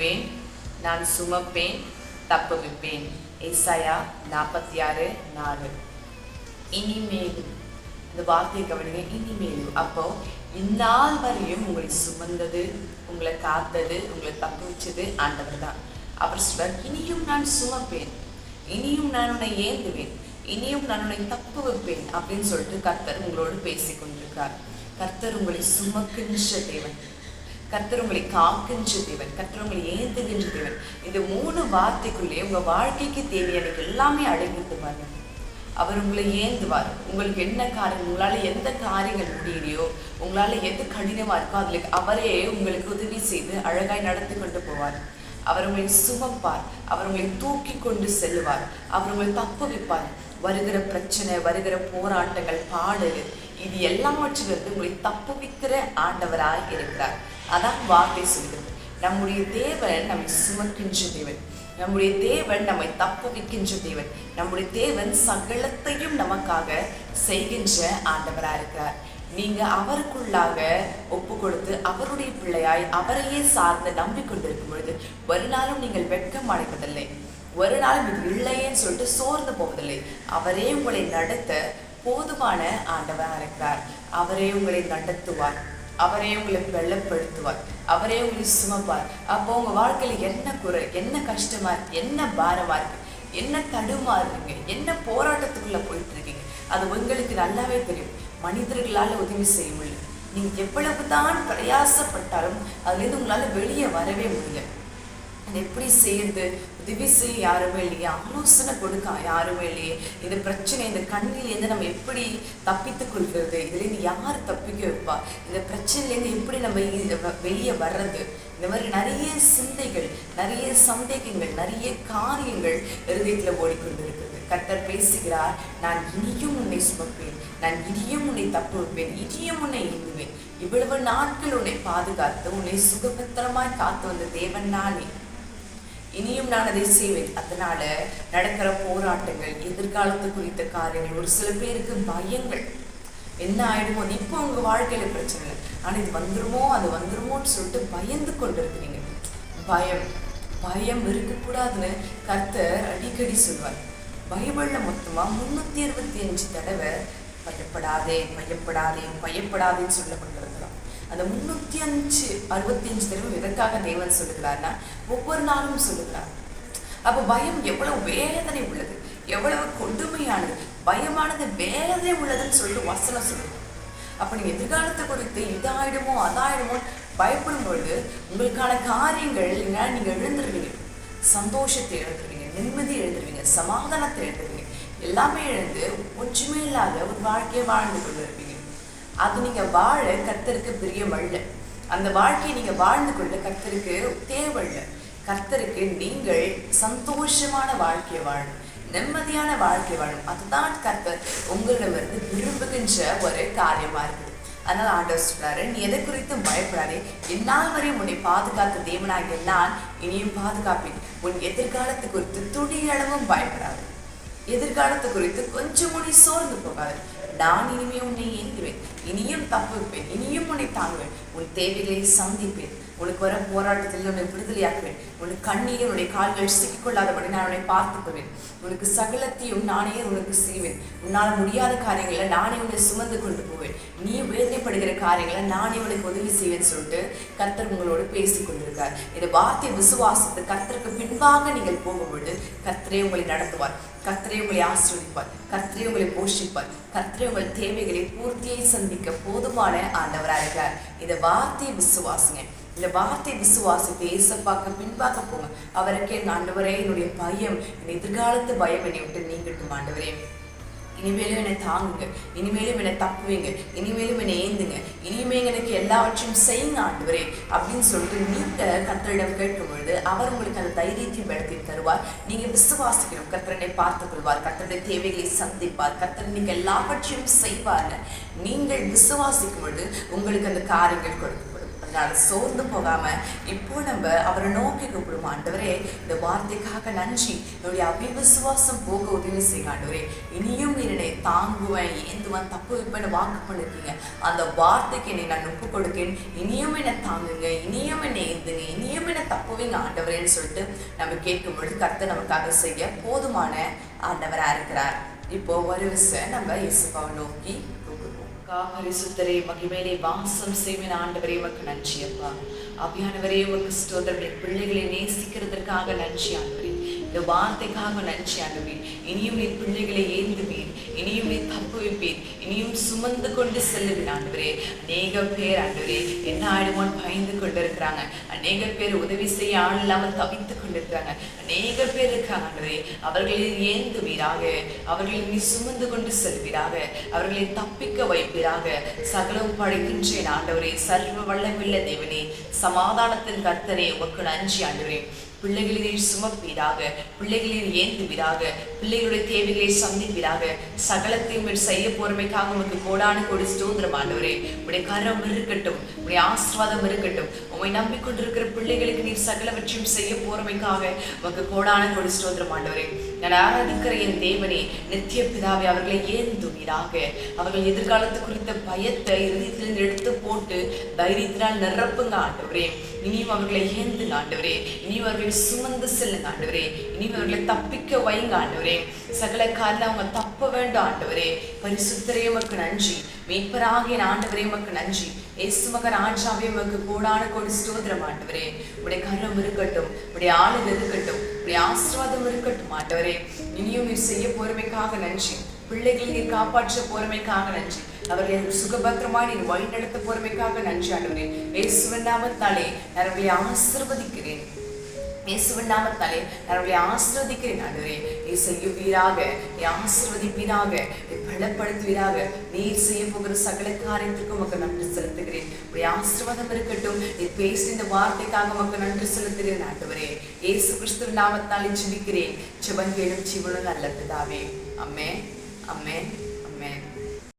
ஏந்துவேன் நான் சுமப்பேன் தப்புவிப்பேன் ஏசாயா நாற்பத்தி ஆறு நாலு. இனிமேலும் இந்த வார்த்தையை கவனிங்க. இனிமேலும் அப்போ இந்நாள் வரையும் உங்களை சுமந்தது உங்களை காத்தது உங்களை தப்பு வச்சது ஆண்டவர் தான் அவர் சொல்வார் இனியும் நான் சுமப்பேன். இனியும் நான் உன்னை ஏந்துவேன். இனியும் நான் உன்னை தப்பு வைப்பேன். அப்படின்னு சொல்லிட்டு கர்த்தர் உங்களோடு பேசிக் கொண்டிருக்கார் கர்த்தர் உங்களை சுமக்கின்ற தேவன். கர்த்தர் உங்களை காக்கின்ற தேவன் கர்த்தர் உங்களை ஏந்துகின்ற தேவன். இந்த மூணு வார்த்தைக்குள்ளே உங்க வாழ்க்கைக்கு தேவையான எல்லாமே அடங்கிட்டு பாருங்க. அவர் உங்களை ஏந்துவார். உங்களுக்கு என்ன காரியம் உங்களால எந்த காரியங்கள் முடியலையோ உங்களால எது கடினமா இருக்கோ அதுல அவரே உங்களுக்கு உதவி செய்து அழகாய் நடத்தி கொண்டு போவார். அவர் உங்களை சுமப்பார். அவர் உங்களை தூக்கி கொண்டு செல்லுவார். அவர் உங்களை தப்புவிப்பார். வருகிற பிரச்சனை வருகிற போராட்டங்கள் பாடல் இது எல்லாவற்றிலிருந்து உங்களை தப்புவிக்கிற ஆண்டவராய் இருக்கிறார். அதான் வார்த்தை சொல்கிறது. நம்முடைய தேவன் நம்மை சுமக்கின்ற தேவன். நம்முடைய தேவன் நம்மை தப்புவிக்கின்ற தேவன். நம்முடைய தேவன் சகலத்தையும் நமக்காக செய்கின்ற ஆண்டவராக இருக்கிறார். நீங்க அவருக்குள்ளாக ஒப்பு கொடுத்து அவருடைய பிள்ளையாய் அவரையே சார்ந்து நம்பிக்கொண்டிருக்கும் பொழுது ஒரு நாளும் நீங்கள் வெட்கம் அடைவதில்லை. ஒரு நாளும் இது இல்லையேன்னு சொல்லிட்டு சோர்ந்து போவதில்லை. அவரே உங்களை நடத்த போதுமான ஆண்டவராக இருக்கிறார். அவரே உங்களை நடத்துவார். அவரே உங்களை வெள்ளப்படுத்துவார். அவரே உங்களை சுமப்பார். அப்போ உங்க வாழ்க்கையில என்ன குறை என்ன கஷ்டமா இருக்கு என்ன பாரமா இருக்கு என்ன தடுமா இருக்குங்க என்ன போராட்டத்துக்குள்ள போயிட்டு இருக்கீங்க அது உங்களுக்கு நல்லாவே தெரியும். மனிதர்களால் உதவி செய்ய முடியல. நீங்க எவ்வளவுதான் பிரயாசப்பட்டாலும் அதுலேருந்து உங்களால வெளியே வரவே முடியல. எப்படி செய்யுது உதவி செய்ய யாருமே இல்லையே. ஆலோசனை கொடுக்க யாருமே இல்லையே. இந்த பிரச்சனை இந்த கண்ணிலேருந்து நம்ம எப்படி தப்பித்துக் கொள்வது? இதுலேருந்து யார் தப்பிக்க வைப்பா? இந்த பிரச்சனையிலேருந்து எப்படி நம்ம வெளியே வர்றது? இந்த மாதிரி நிறைய சிந்தைகள் நிறைய சந்தேகங்கள் நிறைய காரியங்கள் இருதயத்தில் ஓடிக்கொண்டிருக்கிறது கர்த்தர் பேசுகிறார் நான் இனியும் உன்னை சுமப்பேன். நான் இனியும் உன்னை தப்பு வைப்பேன். இனியும் உன்னை ஏந்துவேன். இவ்வளவு நாட்கள் உன்னை பாதுகாத்து உன்னை சுகபத்திரமாய் காத்து வந்த தேவன் நானே. இனியும் நான் அதை செய்வேன். அதனால நடக்கிற போராட்டங்கள் எதிர்காலத்து குறித்த காரியங்கள் ஒரு சில பேருக்கு பயங்கள். என்ன ஆயிடுமோ அது இப்போ உங்க வாழ்க்கையில பிரச்சனை இல்லை ஆனா இது வந்துருமோ அது வந்துருமோன்னு சொல்லிட்டு பயந்து கொண்டு இருக்கிறீங்க பயம். பயம் இருக்கக்கூடாதுன்னு கர்த்தர் அடிக்கடி சொல்வார். பைபிள்ல மொத்தமா முன்னூத்தி இருபத்தி அஞ்சு தடவை பயப்படாதே பயப்படாதே பயப்படாதேன்னு சொல்லப்பட்டிருக்கலாம் அந்த முன்னூத்தி அஞ்சு அறுபத்தி அஞ்சு தடவை எதற்காக தேவன் சொல்லுகிறார்னா ஒவ்வொரு நாளும் சொல்லுகிறார். அப்போ பயம் எவ்வளவு வேதனை உள்ளது எவ்வளவு கொடுமையானது பயமானது வேதனை உள்ளதுன்னு சொல்லிட்டு வசனம் சொல்லுது. அப்ப நீங்க எதிர்காலத்தை குறித்து இதாயிடுமோ அதாயிடுமோ பயப்படும் பொழுது உங்களுக்கான காரியங்கள் இல்லைன்னா நீங்க எழுந்துருவீங்க. சந்தோஷத்தை எழுந்துருவீங்க நிம்மதி எழுந்துருவீங்க சமாதானத்தை எழுந்துருவீங்க. எல்லாமே எழுந்து ஒன்றுமே இல்லாத ஒரு வாழ்க்கையை வாழ்ந்து கொண்டு இருப்பீங்க அது நீங்க வாழ கர்த்தருக்கு பிரியமல்ல. அந்த வாழ்க்கையை நீங்க வாழ்ந்து கொள்ள கர்த்தருக்கு தேவையில்ல. கர்த்தருக்கு நீங்கள் சந்தோஷமான வாழ்க்கையை வாழணும். நிம்மதியான வாழ்க்கை வாழும் அதுதான் கர்த்தர் உங்களிடமிருந்து விரும்புகின்ற ஒரு காரியமா இருக்குது. அதனால ஆண்டவர் சொல்றாரு நீ எதை குறித்தும் பயப்படாதே. என்னால் வரை உன்னை பாதுகாத்த தேவனாகிய நான் இனியும் பாதுகாப்பேன். உன் எதிர்காலத்து குறித்து துணியளவும் பயப்படாது. எதிர்காலத்து குறித்து கொஞ்சம் முடி சோர்ந்து போகாது. நான் இனிமே உன்னை ஏந்துவேன். இனியும் தப்புவிப்பேன் இனியும் உன்னை தாங்குவேன். உன் தேவைகளை சந்திப்பேன். உனக்கு வர போராட்டத்தில் உன்னை விடுதலையாக்குவேன். உனக்கு கண்ணீர் உன்னுடைய கால்கள் சிக்கிக்கொள்ளாதபடி நான் உன்னை பார்த்துக்குவேன் உனக்கு சகலத்தையும் நானே உனக்கு செய்வேன். உன்னால் முடியாத காரியங்களை நானே உன்னை சுமந்து கொண்டு போவேன். நீ வேதனைப்படுகிற காரியங்களை நானே உனக்கு உதவி செய்வேன்னு சொல்லிட்டு கர்த்தர் உங்களோடு பேசி கொண்டிருக்கார். இந்த வார்த்தை விசுவாசத்தை கர்த்தருக்கு பின்பாக நீங்கள் போகும்போது கர்த்தரே உங்களை நடத்துவார். கர்த்தரே உங்களை ஆசிரியப்பார் கர்த்தரே உங்களை போஷிப்பார். கர்த்தரே உங்கள் தேவைகளை பூர்த்தியை சந்திக்க போதுமான ஆண்டவராக இருக்கிறார் இந்த வார்த்தையை விசுவாசுங்க. இந்த வார்த்தை விசுவாசத்தை ஏசப்பாக்க பின்பாக போங்க. அவருக்கே ஆண்டவரே என்னுடைய பயம் என் எதிர்காலத்து பயம் என்னை விட்டு நீங்கட்டும் ஆண்டவரே. இனிமேலும் என்னை தாங்குங்க. இனிமேலும் என்னை தப்புவீங்க. இனிமேலும் என்னை ஏந்துங்க. இனிமேல் எனக்கு எல்லாவற்றையும் செய்யுங்க ஆண்டுவரே அப்படின்னு சொல்லிட்டு நீங்கள் கத்தரிடம் கேட்கும் பொழுது அவர் உங்களுக்கு அந்த தைரியத்தையும் பலத்தை தருவார். நீங்க விசுவாசிக்கணும். கர்த்தரனை பார்த்துக் கொள்வார் கத்தருடைய தேவைகளை சந்திப்பார். கர்த்தர் நீங்க எல்லாவற்றையும் செய்வார்னு நீங்கள் விசுவாசிக்கும் பொழுது உங்களுக்கு அந்த காரியங்கள் கொடுக்கப்படும். அதனால சோர்ந்து போகாம இப்போ நம்ம அவரை நோக்கி கூப்பிடும் ஆண்டவரே. இந்த வார்த்தைக்காக நன்றி. என்னுடைய அபிவிசுவாசம் போக உதவி செய்யுங்க ஆண்டவரே. இனியும் தாங்குவேன். ஏந்துவன் தப்பு வைப்பேன்னு வாக்கு பண்ணிருக்கீங்க. அந்த வார்த்தைக்கு என்னை நான் ஒப்பு கொடுக்கேன். இனியும் என்னை தாங்குங்க. இனியும் என்னை ஏந்துங்க இனியும் என்னை தப்புவீங்க ஆண்டவரேன்னு சொல்லிட்டு நம்ம கேட்கும் பொழுது கர்த்தர் நமக்காக செய்ய போதுமான ஆண்டவராக இருக்கிறார். இப்போ ஒரு விஷயம் நம்ம இயேசுப்பாவை நோக்கி கூப்பிடுவோம் பரிசுத்தரே மகிமையிலே வாசம் செய்வேன் ஆண்டவரே உமக்கு நன்றி அப்பா அபியானவரே உமக்கு ஸ்தோதரமே பிள்ளைகளை நேசிக்கிறதற்காக நன்றி ஆண்டவரே இந்த வார்த்தைக்காக நன்றி ஆண்டவரே இனியும் நீர் பிள்ளைகளை ஏந்துவீர் இனியும் நீர் தப்பு வைப்பீர் இனியும் சுமந்து கொண்டு செல்லுவீர் ஆண்டவரே. அநேக பேர் ஆண்டவரே என்ன ஆயிடுமோன்னு பயந்து கொண்டு இருக்கிறாங்க அநேக பேர் உதவி செய்ய ஆள் இல்லாமல் தவித்து கொண்டிருக்கிறாங்க. அநேக பேர் இருக்காங்க ஆண்டவரே. அவர்களை ஏந்துவீராக. அவர்களை நீ சுமந்து கொண்டு செல்வீராக. அவர்களை தப்பிக்க வைப்பீராக. சகலம் படைக்கின்றேன் ஆண்டவரே. சர்வ வல்லமில்ல தேவனே. சமாதானத்தின் கர்த்தரே உமக்கு நன்றி ஆண்டவரே. பிள்ளைகளை சுமப்பீராக பிள்ளைகளை ஏந்துவீராக பிள்ளைகளுடைய தேவைகளை சந்திப்பீராக. சகலத்தையும் நீர் செய்ய போறமைக்காக உமக்கு கோடான கோடி ஸ்தோத்திரம் ஆண்டவரே. உடைய கரம் இருக்கட்டும் உடைய ஆசிர்வாதம் இருக்கட்டும். உண்மை நம்பிக்கொண்டிருக்கிற பிள்ளைகளுக்கு நீர் சகலவற்றையும் செய்ய போறமைக்காக உமக்கு கோடான கோடி ஸ்தோத்திரம் ஆண்டவரே. நான் ஆராதிக்கிற என் தேவனே நித்திய பிதாவே அவர்களை ஏந்துவீராக. அவர்கள் எதிர்காலத்து குறித்த பயத்தை இறுதியத்தில் எடுத்து போட்டு தைரியத்தினால் நிரப்புங்க ஆண்டவரே. இனியும் அவர்களை ஏந்துங்க ஆண்டவரே. இனியும் அவர்களை சுமந்து செல்லுங்க ஆண்டவரே. இனியும் அவர்களை தப்பிக்க வைங்க ஆண்டவரே. சகல காரில் அவங்க தப்ப வேண்டும் ஆண்டவரே பரிசுத்தரே உமக்கு நன்றி. மீட்பராகிய என் ஆண்டவரே உமக்கு நன்றி. இயேசு மகன் ஆட்சாவே உமக்கு கோடான கோடி ஸ்தோத்திரம் ஆண்டவரே. உடைய கரம் இருக்கட்டும் உடைய ஆளுக இருக்கட்டும் உடைய ஆசீர்வாதம் இருக்கட்டும் ஆண்டவரே. இனியும் நீர் செய்ய போறமைக்காக நன்றி. பிள்ளைகளை நீர் காப்பாற்ற போறமைக்காக நன்றி. அவர்களை சுகபத்திரமா நீர் வழி நடத்த போறமைக்காக நன்றி ஆண்டவரே. இயேசுவின் நாமத்தாலே நான் உங்களை ஆசிர்வதிக்கிறேன். இயேசுவின் நாமத்தாலே நான் உங்களை ஆசிர்வதிக்கிறேன் ஆண்டவரே. செய்யுவீராக நீ ஆசிர்வதிப்பீராக நீ பலப்படுத்துவீராக நீர் செய்ய போகிற சகல காரியத்திற்கும் உமக்கு நன்றி செலுத்துகிறேன். உடைய ஆசிர்வாதம் இருக்கட்டும். நீ பேசின இந்த வார்த்தைக்காக உமக்கு நன்றி செலுத்துகிறேன் ஆண்டவரே இயேசு கிறிஸ்துவின் நாமத்தாலே ஜிபிக்கிறேன். சிவன் கேளும் ஜீவனும் நல்ல பிதாவே. அம்மே அம்மே